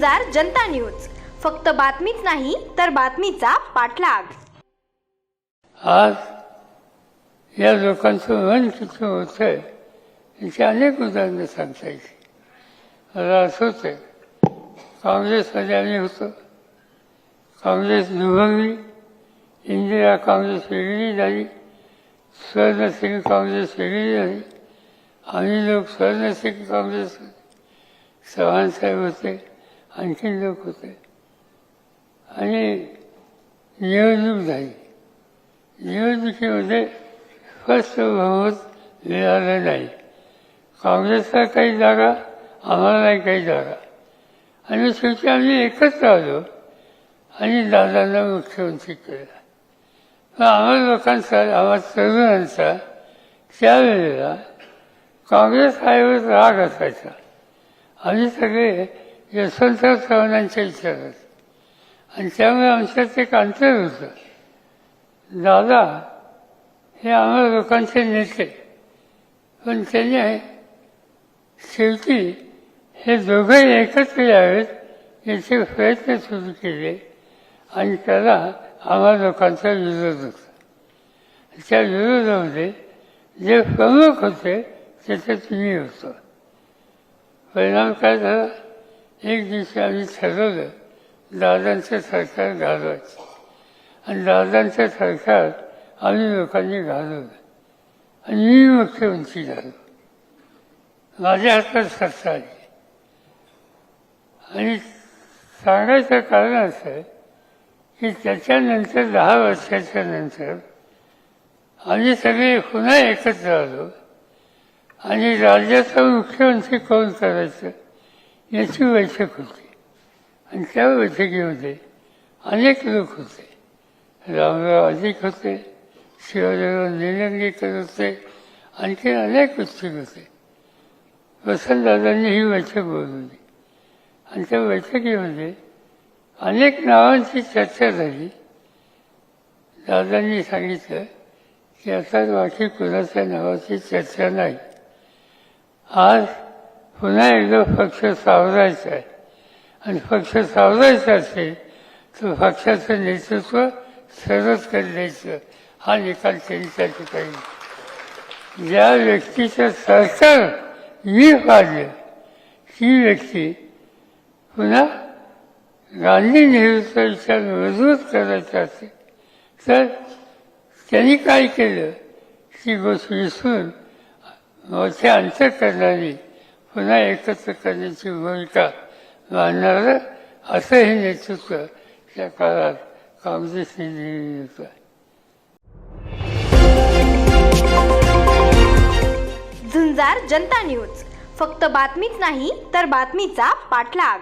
झुंजार जनता news. फक्त बातमीच नाही तर बातमीचा पाठलाग. आज या लोकांचं मन किती होतं आहे याची अनेक उदाहरणं सांगता येईल मला असंच आहे काँग्रेसमध्ये आम्ही होतो काँग्रेस दुभंगली इंदिरा काँग्रेस वेगळी झाली स्वर्णसिंग काँग्रेस वेगळी झाली आम्ही लोक स्वर्णसिंग काँग्रेस चव्हाण साहेब होते. आणखीन लोक होते. आणि निवडणूक झाली. निवडणुकीमध्ये स्पष्ट बहुमत मिळालं नाही. काँग्रेसला काही जागा आम्हालाही काही जागा. आणि शेवटी आम्ही एकत्र आलो आणि दादांना मुख्यमंत्री केलं. पण आम्हा लोकांचा आम्हा तरुणांचा त्यावेळेला काँग्रेस आयोग राग असायचा. आम्ही सगळे यशवंतराव चव्हाणांच्या विचारात. आणि त्यामुळे आमच्यात एक अंतर होतं. दादा हे आम्हा लोकांचे नेते पण त्याने शेवटी हे दोघंही एकत्र यावेत याचे प्रयत्न सुरू केले आणि त्याला आम्हा लोकांचा विरोध होता. त्या विरोधामध्ये जे प्रमुख होते त्याच्यात मी होतो. परिणाम काय झाला? एक दिवशी आम्ही ठरवलं दादांचं सरकार घालवायचं. आणि दादांचं सरकार आम्ही लोकांनी घालवलं. आणि मी मुख्यमंत्री झालो. माझ्या हातात सत्ता आली. आणि सांगायचं कारण असं आहे की त्याच्यानंतर दहा वर्षाच्या नंतर आम्ही सगळे पुन्हा एकत्र आलो. आणि राज्याचा मुख्यमंत्री कोण करायचं? याची बैठक होती आणि त्या बैठकीमध्ये अनेक लोक होते. रामराव अधिक होते शिवाजीराव निलंगेकर होते आणखी अनेक उत्सुक होते. वसंतदादांनी ही बैठक बोलवली. आणि त्या बैठकीमध्ये अनेक नावांची चर्चा झाली. दादांनी सांगितलं की आता बाकी कुणाच्या नावाची चर्चा नाही. आज पुन्हा एकदा पक्ष सावरायचा आहे. आणि पक्ष सावरायचा असेल तर पक्षाचं नेतृत्व सरस द्यायचं. हा निकाल त्यांच्या त्या ठिकाणी. ज्या व्यक्तीचं सरकार मी पाहिलं ती व्यक्ती पुन्हा गांधी नेहरूचा विचार मजबूत करायचा असेल तर त्यांनी काय केलं? ती गोष्ट विसरून मोठ्या अंतर करणारी पुन्हा एकत्र करण्याची भूमिका मानणारं असं हे नेतृत्व त्या काळात काँग्रेसने नेहमी होतं झुंजार जनता न्यूज. फक्त बातमीच नाही तर बातमीचा पाठलाग.